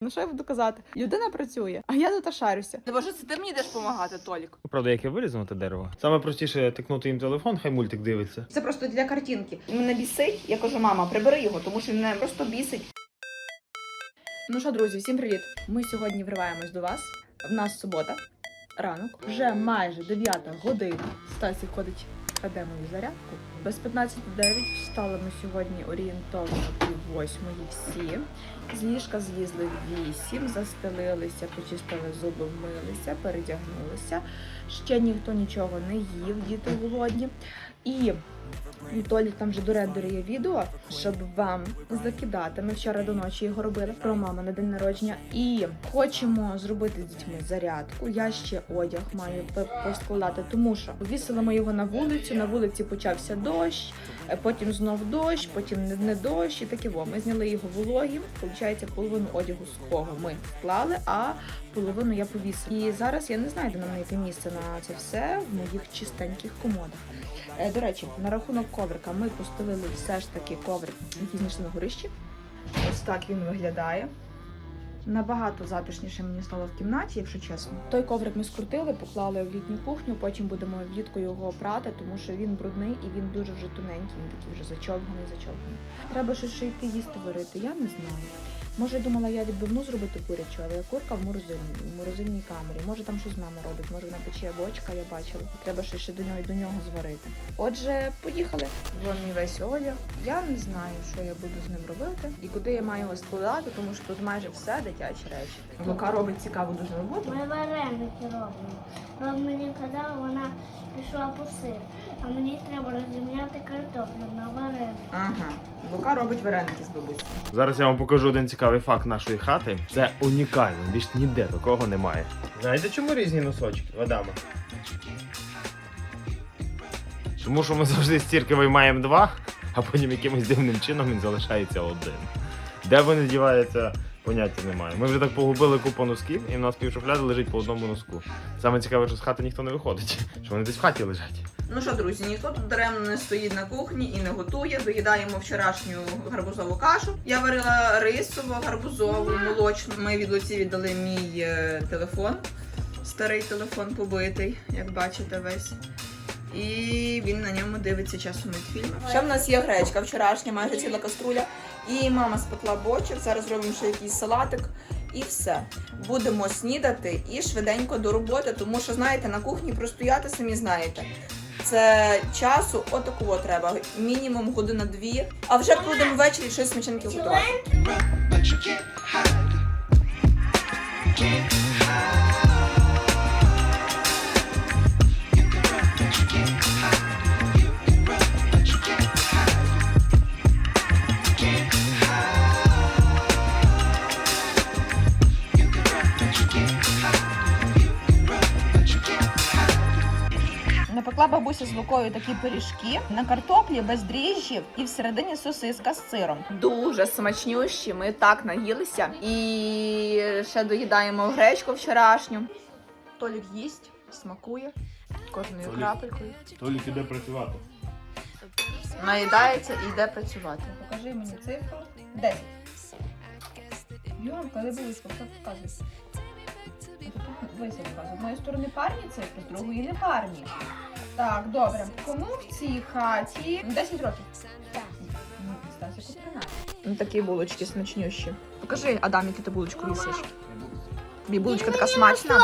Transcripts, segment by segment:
Ну що я буду казати? Людина працює, а я тут шарюся. Не боже, це ти мені йдеш допомагати, Толік. Правда, як я вилізу на те дерево. Саме простіше тикнути їм телефон, хай мультик дивиться. Це просто для картинки. Мене бісить. Я кажу, мама, прибери його, тому що він мене просто бісить. Ну що, друзі, всім привіт! Ми сьогодні вриваємось до вас. В нас субота, ранок, вже майже 9 година. Стасік ходить академію зарядку. Без 15.09 встали ми сьогодні орієнтовно пів восьмої всі. З ліжка з'їзли вісім, застелилися, почистили зуби, вмилися, передягнулися. Ще ніхто нічого не їв, діти голодні. І і Толік там вже є відео, щоб вам закидати. Ми вчора до ночі його робили про маму на день народження. І хочемо зробити з дітьми зарядку. Я ще одяг маю поскладати, тому що повісили ми його на вулицю. На вулиці почався дощ, потім знов дощ, потім не, дощ. І таке во. Ми зняли його вологі. Получається, половину одягу сухого ми вклали, а половину я повісила. І зараз я не знаю, де нам знайти місце на це все в моїх чистеньких комодах. Е, До речі, на рахунок коврика ми постелили все ж таки коврик, знайшли на горищі. Ось так він виглядає. Набагато затишніше мені стало в кімнаті, якщо чесно. Той коврик ми скрутили, поклали в літню кухню, потім будемо влітку його прати, тому що він брудний і він дуже вже тоненький, він такий вже зачовганий, зачовганий. Треба ще йти їсти варити, я не знаю. Може, думала я відбивну зробити курячу, але курка в морозильні, в морозильній камері. Може там щось мама робить, може вона пече бочка, я бачила. Треба ще, ще до нього до нього зварити. Отже, поїхали. Вон мій весь одяг. Я не знаю, що я буду з ним робити і куди я маю його складати, тому що тут майже все дитячі речі. Лука робить цікаву дуже роботу. Ми вареники робимо. Вона мені казала, вона пішла по сир, а мені треба розрівняти картоплю на вареники. Ага, Лука робить вареники з бабусею. Зараз я вам покажу один цікавий факт нашої хати. Це унікально, більш ніде такого немає. Знаєте, чому різні носочки, Вадама? Тому що ми завжди стірки виймаємо два, а потім якимось дивним чином він залишається один. Де вони діваються, поняття немає. Ми вже так погубили купу носків, і в нас півшуфляди лежить по одному носку. Саме цікаве, що з хати ніхто не виходить, що вони десь в хаті лежать. Ну що, друзі, ніхто тут даремно не стоїть на кухні і не готує. Доїдаємо вчорашню гарбузову кашу. Я варила рисову, гарбузову, молочну. Ми від Луці віддали мій е, телефон. Старий телефон побитий, як бачите, весь. І він на ньому дивиться часом мультфільми. Ще в нас є гречка вчорашня, майже ціла каструля. І мама спекла бочок. Зараз робимо ще якийсь салатик. І все. Будемо снідати і швиденько до роботи, тому що, знаєте, на кухні простояти самі знаєте. Це часу отакого треба. Мінімум година-дві. А вже будемо ввечері щось смаченки готувати. Бабуся з лукою такі пиріжки на картоплі без дріжджів і всередині сосиска з сиром. Дуже смачнющі. Ми так наїлися. І ще доїдаємо гречку вчорашню. Толік їсть, смакує кожною Толік. крапелькою. Толік іде працювати. Наїдається і йде працювати. Покажи мені цифру 10. Йом, коли близько, хто показує? Висять з одної сторони парні цифри, з другої не парні. Так, добре. Кому в цій хаті 10 років? Так. Ну, Стасику 13. Ну, такі булочки смачнющі. Покажи, Адам, яку ти булочку їсиш. Тобі булочка така смачна.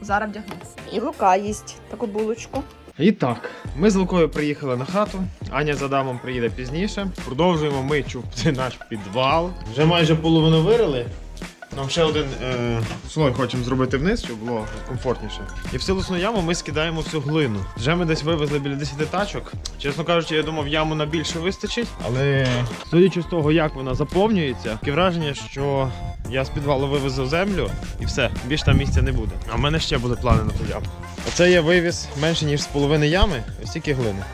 Зараз вдягну. І Лука їсть таку булочку. І так, ми з Лукою приїхали на хату. Аня з Адамом приїде пізніше. Продовжуємо ми чупти наш підвал. Вже майже половину вирили. Нам ще один е, слой хочемо зробити вниз, щоб було комфортніше. І в силосну яму ми скидаємо всю глину. Вже ми десь вивезли біля 10 тачок. Чесно кажучи, я думав, яму на більше вистачить. Але судячи з того, як вона заповнюється, таке враження, що я з підвалу вивезу землю і все, більше там місця не буде. А в мене ще були плани на ту яму. Оце я вивіз менше ніж з половини ями, ось тільки глини.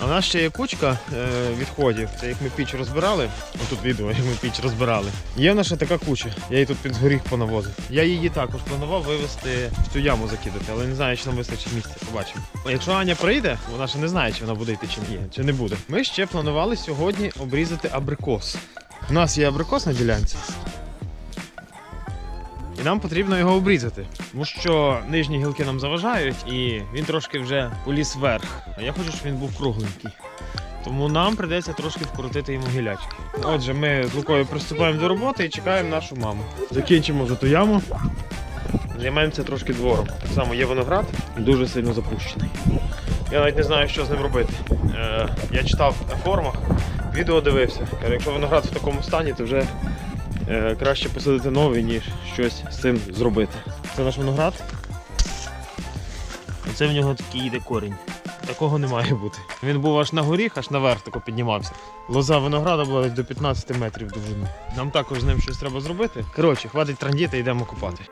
А в нас ще є кучка е, відходів. Це як ми піч розбирали. Отут відео, як ми піч розбирали. Є в нас ще така куча. Я її тут під горіх понавозив. Я її також планував вивезти в цю яму закидати, але не знаю, чи нам вистачить місця. Побачимо. Якщо Аня прийде, вона ще не знає, чи вона буде йти чи ні, чи не буде. Ми ще планували сьогодні обрізати абрикос. У нас є абрикос на ділянці. Нам потрібно його обрізати, тому що нижні гілки нам заважають, і він трошки вже поліз вверх. А я хочу, щоб він був кругленький. Тому нам прийдеться трошки вкрутити йому гілячки. Отже, ми з Лукою приступаємо до роботи і чекаємо нашу маму. Закінчимо вже ту яму. Займаємося трошки двором. Так само є виноград, дуже сильно запущений. Я навіть не знаю, що з ним робити. Е, я читав на форумах, відео дивився. Якщо виноград в такому стані, то вже краще посадити новий, ніж щось з цим зробити. Це наш виноград. Оце в нього такий йде корінь. Такого не має бути. Він був аж на горіх, аж наверх тако піднімався. Лоза винограда була десь до 15 метрів довжини. Нам також з ним щось треба зробити. Коротше, хватить трандіти, йдемо копати.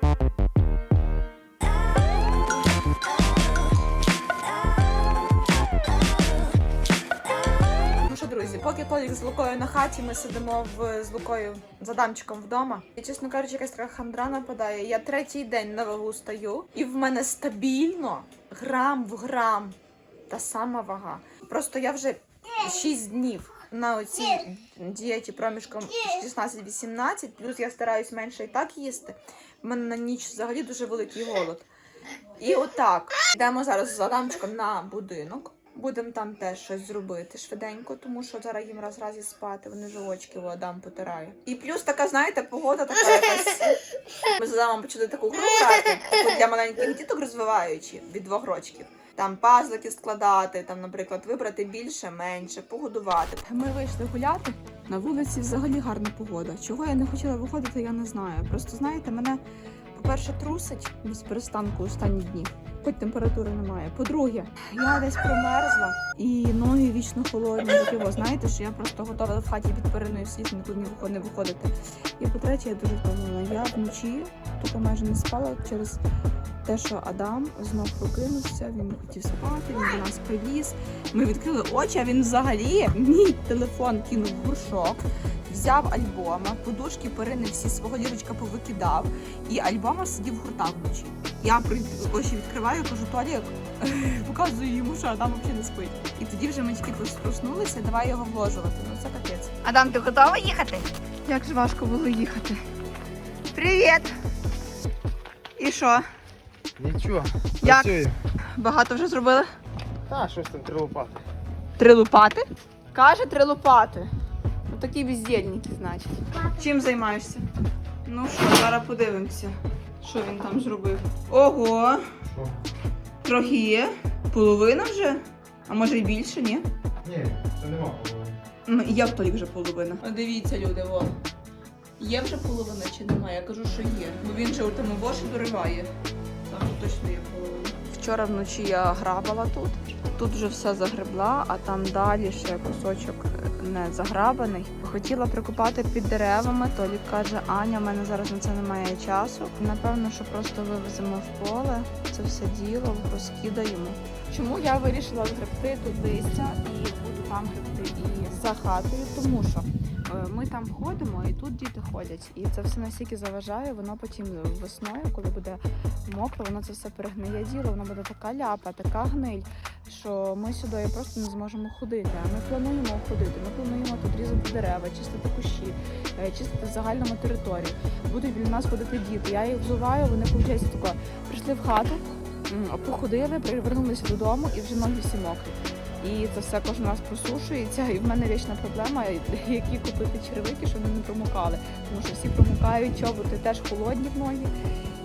Толік з Лукою на хаті, ми сидимо в, з Лукою за дамчиком вдома. І, чесно кажучи, якась така хандра нападає. Я третій день на вагу стаю, і в мене стабільно грам в грам та сама вага. Просто я вже 6 днів на оцій дієті проміжком 16-18, плюс я стараюсь менше і так їсти. В мене на ніч взагалі дуже великий голод. І отак. Йдемо зараз з Адамчиком на будинок. Будемо там теж щось зробити швиденько, тому що зараз їм раз раз і спати, вони вже очки у Адам потирає. І плюс така, знаєте, погода така якась. Ми з Адамом почали таку гру грати, таку для маленьких діток розвиваючи від двох рочків. Там пазлики складати, там, наприклад, вибрати більше, менше, погодувати. Ми вийшли гуляти. На вулиці взагалі гарна погода. Чого я не хотіла виходити, я не знаю. Просто знаєте, мене, по-перше, трусить без перестанку останні дні. Хоч температури немає. По-друге, я десь промерзла і ноги вічно холодні. Його знаєте, що я просто готова в хаті під периною сидіти, нікуди не виходити. І по-третє, я дуже втомлена. Я вночі тупо майже не спала через те, що Адам знов прокинувся, він не хотів спати, він до нас привіз. Ми відкрили очі, а він взагалі мій телефон кинув в горшок, взяв альбома, подушки перини всі свого ліжечка повикидав, і альбома сидів гуртав вночі. Я очі відкриваю, кажу, Толік, показую йому, що Адам взагалі не спить. І тоді вже ми тільки прос- проснулися, давай його вложувати. Ну це капець. Адам, ти готова їхати? Як ж важко було їхати. Привіт! І що? Нічого, Як? Багато вже зробили? Та, щось там три лопати. Три лопати? Каже, три лопати. Ну такі бездільники, значить. Чим займаєшся? Ну що, зараз подивимося, що він там зробив. Ого! Що? Трохи є. Половина вже? А може й більше, ні? Ні, це нема половини. Ну, Як тоді вже половина? А дивіться, люди, о. Є вже половина чи немає? Я кажу, що є. Бо він же у тому воші дориває. Там точно є половина. Вчора вночі я грабала тут. Тут вже все загребла, а там далі ще кусочок е, не заграбаний. Хотіла прикопати під деревами. Толік каже, Аня, в мене зараз на це немає часу. Напевно, що просто вивеземо в поле це все діло, розкидаємо. Чому я вирішила згребти тут листя і буду там гребти і за хатою? Тому що ми там ходимо і тут діти ходять. І це все настільки заважає, воно потім весною, коли буде мокро, воно це все перегниє діло, воно буде така ляпа, така гниль, що ми сюди просто не зможемо ходити. А ми плануємо ходити. Ми плануємо тут різати дерева, чистити кущі, е, чистити загальному територію. Будуть біля нас ходити діти. Я їх взуваю, вони виходить тако. Прийшли в хату, походили, повернулися додому і вже ноги всі мокрі. І це все кожен раз просушується. І в мене вічна проблема, які купити черевики, щоб вони не промокали. Тому що всі промокають, чоботи теж холодні в ноги.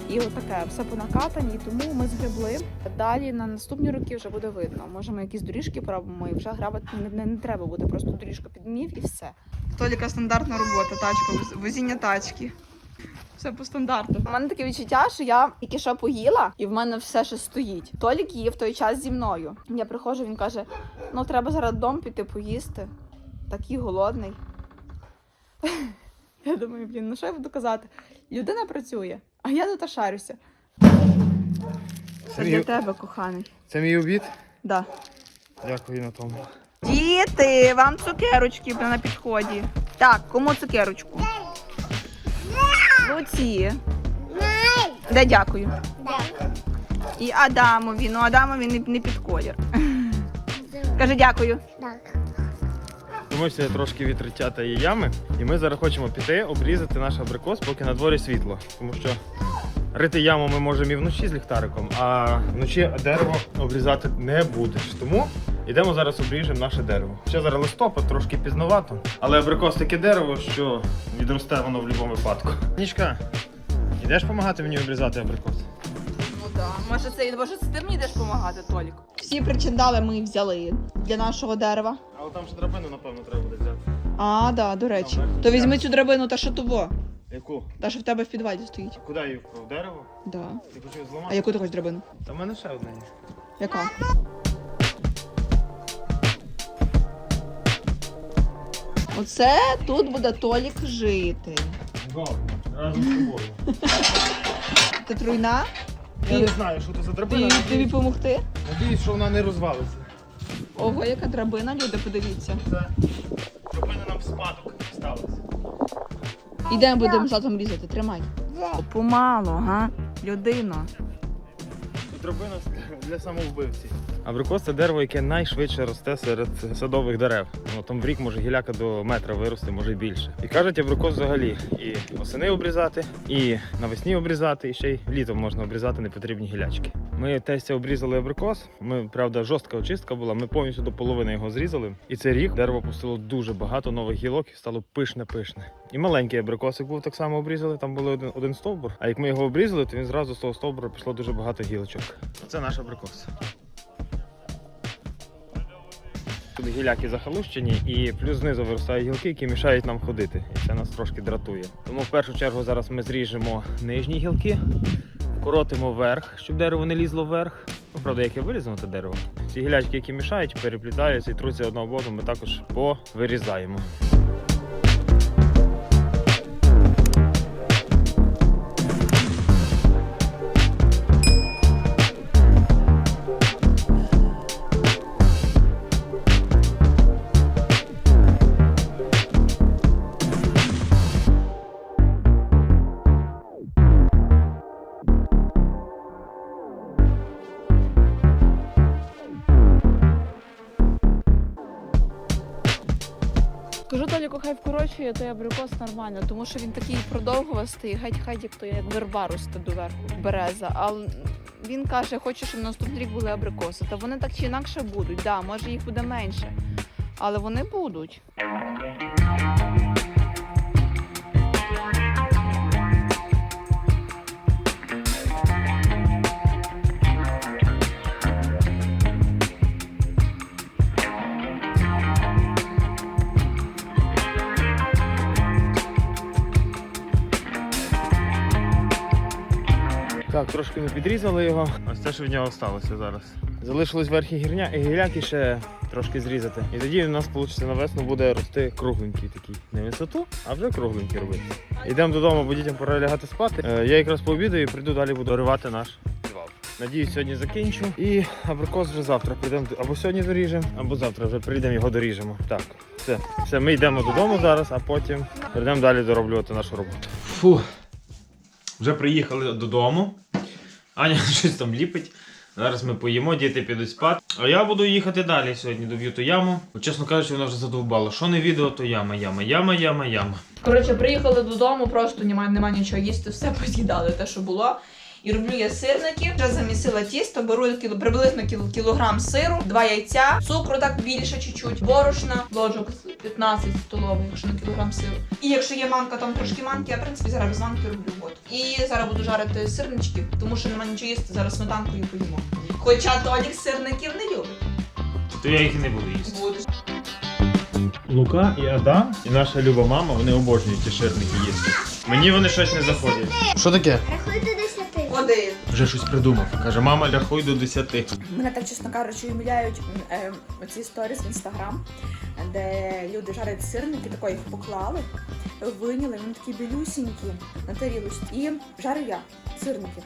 І отаке, все понакатані, і тому ми згребли. Далі на наступні роки вже буде видно. Може, ми якісь доріжки пробуємо і вже грабати не, не, не треба буде, просто доріжка підмів і все. Толіка стандартна робота, тачка, возіння тачки. Все по стандарту. У мене таке відчуття, що я тільки що поїла, і в мене все ще стоїть. Толік їв в той час зі мною. Я приходжу, він каже: ну треба зараз дом піти поїсти. Такий голодний. Я думаю, блін, ну що я буду казати? Людина працює, а я тут шарюся. Це для тебе, коханий. Це мій обід? Да. Дякую на тому. Діти, вам цукерочки на підході. Так, кому цукерочку? Луці. Де дякую. І Адамові. Ну Адамові не, не під колір. Каже дякую. Так. втомився я трошки відриття та її ями. І ми зараз хочемо піти обрізати наш абрикос, поки на дворі світло. Тому що рити яму ми можемо і вночі з ліхтариком, а вночі дерево обрізати не будеш. Тому йдемо зараз обріжемо наше дерево. Ще зараз листопад, трошки пізновато. Але абрикос таке дерево, що відросте воно в будь-якому випадку. Нічка, йдеш допомагати мені обрізати абрикос? Ну да. Може це може це ти мені йдеш допомагати, Толік? Всі причиндали ми взяли для нашого дерева. Але там ще драбину, напевно, треба буде взяти. А, да, до речі. То візьми цю драбину та що того. Яку? Та що в тебе в підвалі стоїть. Куди її вкрав? Дерево? Да. Ти хотів зламати? А яку ти хочеш драбину? Та в мене ще одна є. Яка? Оце тут буде Толік жити. Добре, разом з тобою. Ти труйна? Я не знаю, що це за Ти, драбина. тобі допомогти? надіюсь, що вона не розвалиться. Ого, яка драбина, люди, подивіться. Це драбина нам в спадок сталася. Ідемо будемо затом різати, тримай. Помало, га? Людино. Це драбина для самовбивці. Абрикос це дерево, яке найшвидше росте серед садових дерев. Ну, там в рік може гіляка до метра вирости, може більше. І кажуть, абрикос взагалі і осени обрізати, і навесні обрізати, і ще й літом можна обрізати непотрібні гілячки. Ми тестя обрізали абрикос. Ми, правда, жорстка очистка була. Ми повністю до половини його зрізали. І цей рік дерево пустило дуже багато нових гілок і стало пишне-пишне. І маленький абрикосик був так само обрізали. Там був один, один стовбур. А як ми його обрізали, то він зразу з того стовбура пішло дуже багато гілочок. Це наш абрикос. Тут гіляки захалущені, і плюс знизу виростають гілки, які мішають нам ходити. І це нас трошки дратує. Тому в першу чергу зараз ми зріжемо нижні гілки, коротимо вверх, щоб дерево не лізло вверх. Ну, правда, як я вирізано те дерево. Ці гілячки, які мішають, переплітаються і труться одного боку, ми також повирізаємо. Той абрикос нормально, тому що він такий продовгувастий, геть-геть, то як верба росте доверху, береза. А він каже, хоче, щоб на наступний рік були абрикоси. Та вони так чи інакше будуть. Да, може їх буде менше, але вони будуть. Так, трошки ми підрізали його. Ось це, що від нього сталося зараз. Залишилось верхні гірня, гіляки ще трошки зрізати. І тоді у нас вийде на весну буде рости кругленький такий. Не висоту, а вже кругленький робити. Йдемо додому, бо дітям пора лягати спати. Е, Я якраз пообідаю і прийду далі буду ривати наш підвал. Надіюсь, сьогодні закінчу. І абрикос вже завтра прийдемо. Або сьогодні доріжемо, або завтра вже прийдемо його доріжемо. Так, все. Все, ми йдемо додому зараз, а потім прийдемо далі дороблювати нашу роботу. Фу. Вже приїхали додому. Аня щось там ліпить. Зараз ми поїмо, діти підуть спати. А я буду їхати далі сьогодні до б'юту яму. Бо, чесно кажучи, вона вже задовбала. Що не відео, то яма, яма, яма, яма, яма. Коротше, приїхали додому, просто немає, нема нічого їсти, все поз'їдали те, що було. І роблю я сирники. Вже замісила тісто, беру кіло, приблизно кіл, кілограм сиру, два яйця, цукру так більше чуть-чуть, борошна, ложок 15 столових, якщо на кілограм сиру. І якщо є манка, там трошки манки, я в принципі зараз без манки роблю. От. І зараз буду жарити сирнички, тому що немає нічого їсти, зараз сметанкою поїмо. Хоча Толік сирників не любить. То я їх і не буду їсти. Будеш. Лука і Адам, і наша люба мама, вони обожнюють ті ширники їсти. Мені вони щось не заходять. Що таке? Рахуй до десяти. Один. Вже щось придумав. Каже, мама, рахуй до 10. Мене так, чесно кажучи, умиляють е, оці сторіс в інстаграм, де люди жарять сирники, тако їх поклали, виняли, вони такі білюсінькі на тарілочці. І жарю я сирники.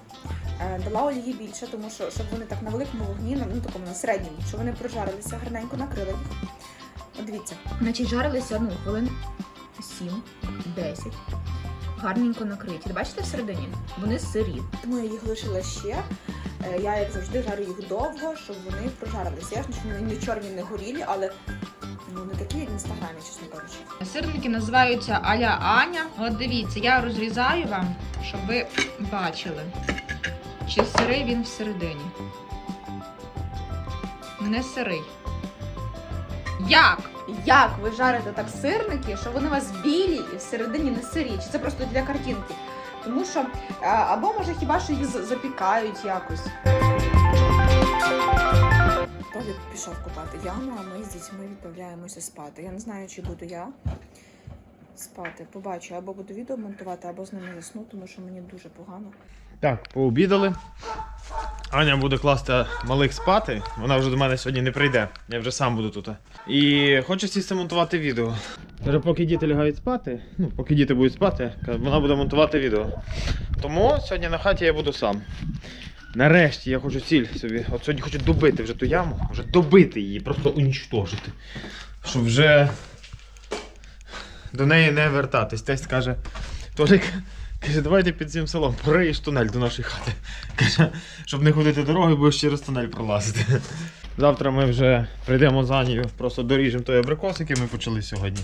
Е, дала олії більше, тому що щоб вони так на великому вогні, на ну такому на середньому, щоб вони прожарилися, гарненько накрили їх. От дивіться. Значить, жарилися ну, хвилин 7-10. Гарненько накриті. Бачите всередині? Вони сирі. Тому я їх лишила ще. Е, Я, як завжди, жарю їх довго, щоб вони прожарилися. Ясно, що вони не чорні, не горілі, але Ну, не такі, як в інстаграмі, чесно кажучи. Сирники називаються Аля Аня. От дивіться, я розрізаю вам, щоб ви бачили, чи сирий він всередині. Не сирий. Як? Як ви жарите так сирники, що вони у вас білі і всередині не сирі? Чи це просто для картинки? Тому що або може хіба що їх запікають якось. Толік пішов купати яму, а ми з дітьми відправляємося спати. Я не знаю, чи буду я спати. Побачу, або буду відео монтувати, або з ними засну, тому що мені дуже погано. Так, пообідали. Аня буде класти малих спати. Вона вже до мене сьогодні не прийде. Я вже сам буду тут. І хочу сісти монтувати відео. Каже, поки діти лягають спати, ну, поки діти будуть спати, вона буде монтувати відео. Тому сьогодні на хаті я буду сам. Нарешті я хочу ціль собі. От сьогодні хочу добити вже ту яму, вже добити її, просто унічтожити. Щоб вже до неї не вертатись. Тесть каже, Толік, каже, давайте під цим селом прориєш тунель до нашої хати. Каже, щоб не ходити дорогою, будеш через тунель пролазити. Завтра ми вже прийдемо за Анією, просто доріжемо той абрикос, який ми почали сьогодні.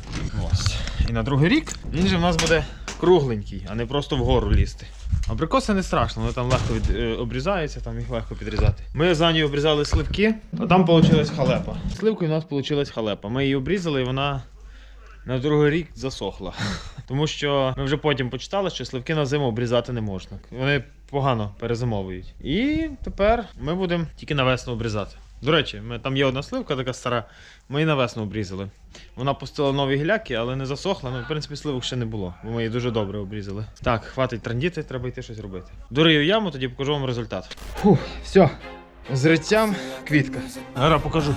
Ось. І на другий рік він же в нас буде кругленький, а не просто вгору лізти. Абрикоси не страшно, вони там легко від, е, обрізаються, там їх легко підрізати. Ми з Анією обрізали сливки, а там вийшла халепа. Сливкою у нас вийшла халепа. Ми її обрізали і вона на другий рік засохла. Тому що ми вже потім почитали, що сливки на зиму обрізати не можна. Вони погано перезимовують. І тепер ми будемо тільки на весну обрізати. До речі, ми, там є одна сливка така стара, ми її на весну обрізали. Вона пустила нові гіляки, але не засохла. Ну, в принципі, сливок ще не було, бо ми її дуже добре обрізали. Так, хватить трандіти, треба йти щось робити. Дорию яму, тоді покажу вам результат. Фух, все. З риттям квітка. Гара, покажу.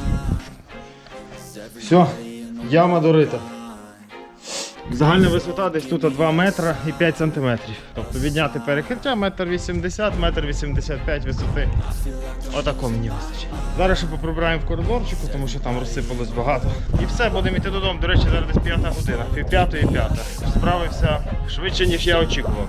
Все, яма дорита. Загальна висота десь тут 2 метра і 5 сантиметрів. Тобто відняти перекриття метр 80, метр 85 висоти. Отако мені вистачить. Зараз ще поприбираємо в коридорчику, тому що там розсипалось багато. І все, будемо йти додому. До речі, зараз десь п'ята година. Пів п'ятої п'ята. Справився швидше, ніж я очікував.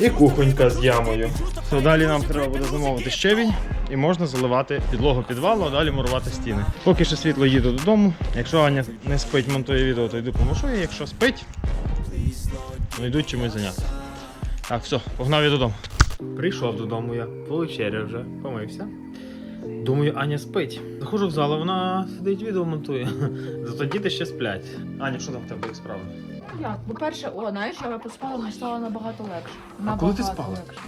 і кухонька з ямою. То далі нам треба буде замовити щебінь і можна заливати підлогу підвалу, а далі мурувати стіни. Поки що світло їду додому. Якщо Аня не спить, монтує відео, то йду помушу її. Якщо спить, то йдуть чимось зайняти. Так, все, погнав я додому. Прийшов додому я, повечеряв вже, помився. Думаю, Аня спить. Заходжу в зал, а вона сидить відео монтує. Зато діти ще сплять. Аня, що там в тебе як справи? Як? По-перше, о, знаєш, я поспала, мені стало набагато легше. коли ти спала? легше.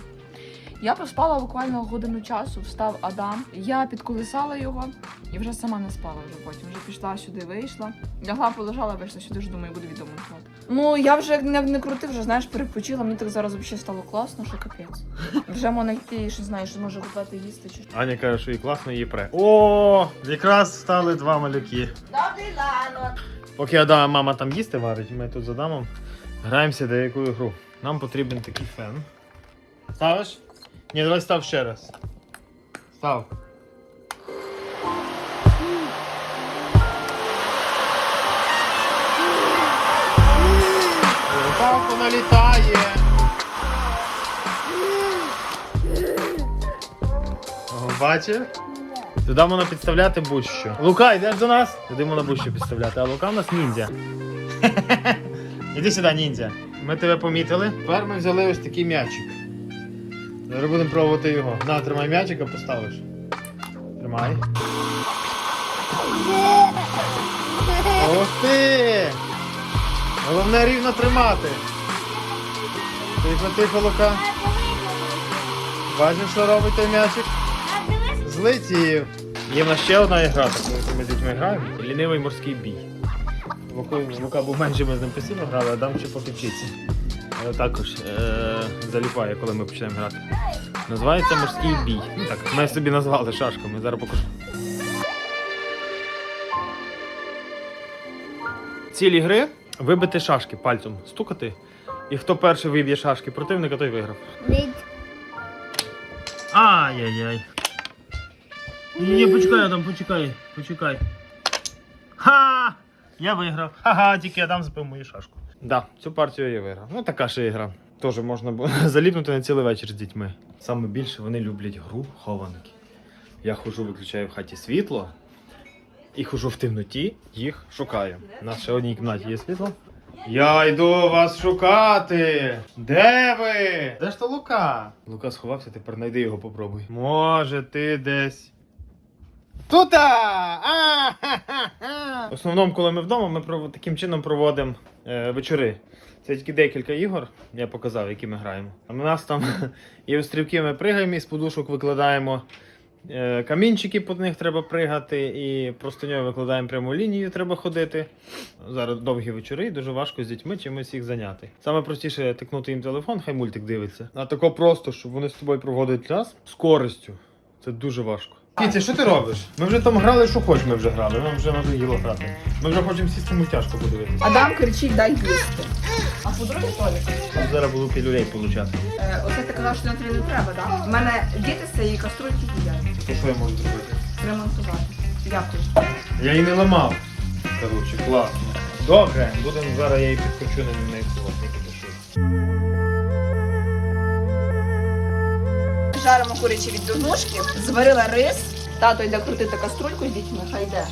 Я поспала буквально годину часу, встав Адам. Я підколисала його і вже сама не спала вже потім. Вже пішла сюди, вийшла. Лягла, полежала, вийшла сюди, вже думаю, буду відео монтувати. Ну я вже не, не крути, вже знаєш, перепочила. Мені так зараз взагалі стало класно, що капець. Вже можна йти, що знаєш, може готувати їсти чи що. Аня каже, що їй класно її пре. О, якраз стали два малюки. Добрий ранок! Поки Адам, мама там їсти варить, ми тут з Адамом граємося деяку ігру. Нам потрібен такий фен. Ставиш? Ні, давай став ще раз. Став. Так вона літає. Туди можна підставляти будь-що. Лука, йдеш до нас? Туди можна будь-що підставляти, а Лука в нас ніндзя. Іди сюди, ніндзя. Ми тебе помітили. Тепер ми взяли ось такий м'ячик. Зараз будемо пробувати його. На, тримай м'ячик, а поставиш. Тримай. Ох ти! Головне рівно тримати. Тихо, тихо, Лука. Бачиш, що робить той м'ячик? Дивись, Є в нас ще одна ігра, так, коли ми з дітьми граємо. Лінивий морський бій. Лука, був менше, ми з ним постійно грали, а Адам ще поки вчиться. Але також е- заліпає, коли ми почнемо грати. Називається морський бій. Так, ми собі назвали шашками, зараз покажу. Цілі гри вибити шашки пальцем, стукати І хто перший виб'є шашки противника, той виграв. Ай-яй-яй. Ні, почекай, Адам, почекай, почекай. Ха! Я виграв. Ха-ха, тільки Адам збив мою шашку. Да, цю партію я виграв. Ну така ще ігра. Теж можна було заліпнути на цілий вечір з дітьми. Саме більше вони люблять гру хованки. Я хожу, виключаю в хаті світло і хожу в темноті, їх шукаю. У нас ще одній кімнаті є світло. Я йду вас шукати. Де ви? Де ж то Лука? Лука сховався, тепер знайди його попробуй. Може, ти десь. Тута! А-ха-ха-ха! В основному, коли ми вдома, ми таким чином проводимо е, вечори. Це тільки декілька ігор, я показав, які ми граємо. А у нас там і острівки ми пригаємо, і з подушок викладаємо е, камінчики, по них треба пригати, і простиньою викладаємо пряму лінію, треба ходити. Зараз довгі вечори, і дуже важко з дітьми чимось їх зайняти. Саме простіше тикнути їм телефон, хай мультик дивиться. А тако просто, щоб вони з тобою проводять час з користю. Це дуже важко. Кіця, що ти робиш? Ми вже там грали, що хоч ми вже грали. Нам вже надоїло грати. Ми вже хочемо сісти мультяшку подивитися. Адам кричить, дай їсти. А по-друге, Толік, Щоб зараз було пілюлей получати. е, оце ти казав, що на тобі не треба, так? У мене діти з цієї каструльки їдять. То що я можу зробити? Ремонтувати. Дякую. Я її не ламав. Коротше, класно. Добре, будемо зараз я її підкручу на неї холодники душу. Жаримо курячі відбивнушки, зварила рис. Тато йде крутити каструльку з дітьми, хай йде.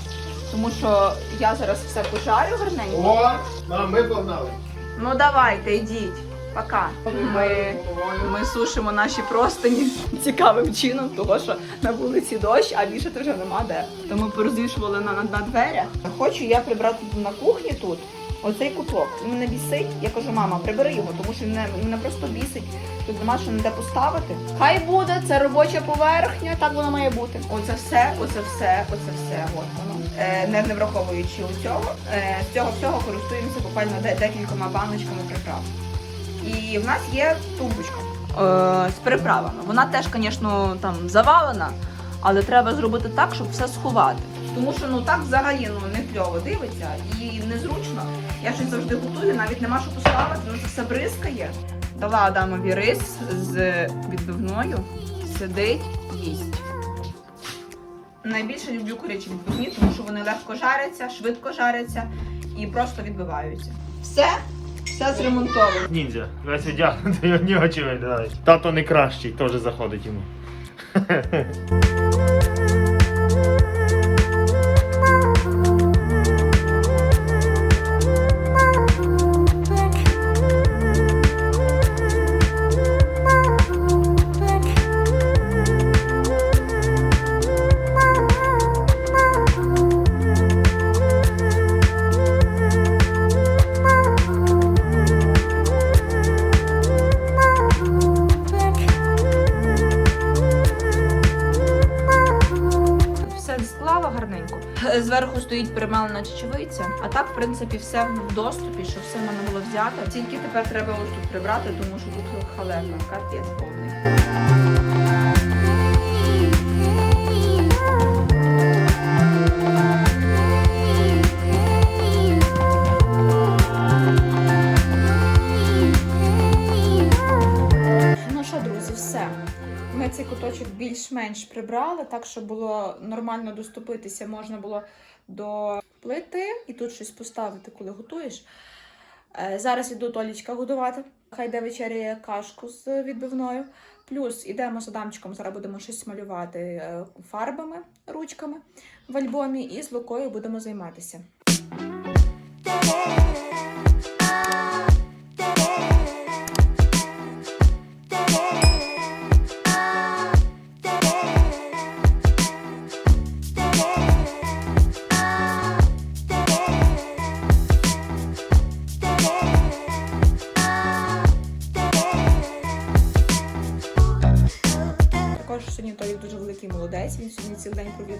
Тому що я зараз все пожарю гарненько. О, мам, ми погнали. Ну давайте, йдіть. Пока. Ми, ми сушимо наші простині цікавим чином, того що на вулиці дощ, а вішати вже нема де. То ми порозвішували на, на, на дверях. Хочу я прибрати на кухні тут. Оцей куток. Він мене бісить. Я кажу, мама, прибери його, тому що мене, мене просто бісить. Тут нема що ніде поставити. Хай буде, це робоча поверхня, так воно має бути. Оце все, оце все, оце все. От воно. Е, не, не враховуючи у цього. Е, з цього всього користуємося буквально декількома баночками приправ. І в нас є тумбочка е, з приправами. Вона теж, звісно, там завалена, але треба зробити так, щоб все сховати. Тому що ну так взагалі ну, не кльово дивиться і незручно. Я щось завжди готую, навіть нема що поставити, ну це все бризкає. Дала Адамові рис з відбивною, сидить, їсть. Найбільше люблю курячі відбивні, тому що вони легко жаряться, швидко жаряться і просто відбиваються. Все, все зремонтовано. Ніндзя, весь одягнутий, одні очі виглядають. Тато не кращий, теж заходить йому. Зверху стоїть перемалена чечевиця, а так, в принципі, все в доступі, що все можна було взяти. Тільки тепер треба ось тут прибрати, тому що тут халепа, капець повний. Більш-менш прибрали, так щоб було нормально доступитися, можна було до плити і тут щось поставити, коли готуєш. Е, Зараз іду Толічка годувати. Хай де вечеряє кашку з відбивною. Плюс ідемо з Адамчиком, зараз будемо щось малювати е, фарбами, ручками в альбомі, і з Лукою будемо займатися. Він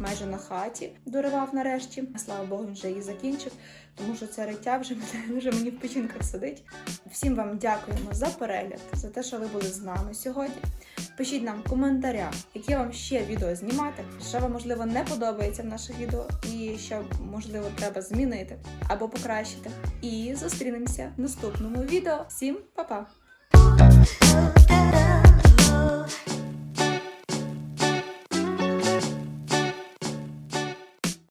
майже на хаті доривав нарешті. Слава Богу, він вже її закінчив, тому що це риття вже, вже мені в печінках сидить. Всім вам дякуємо за перегляд, за те, що ви були з нами сьогодні. Пишіть нам в коментарях, які вам ще відео знімати, що вам можливо не подобається в наших відео, і що можливо треба змінити або покращити. І зустрінемося в наступному відео. Всім па-па!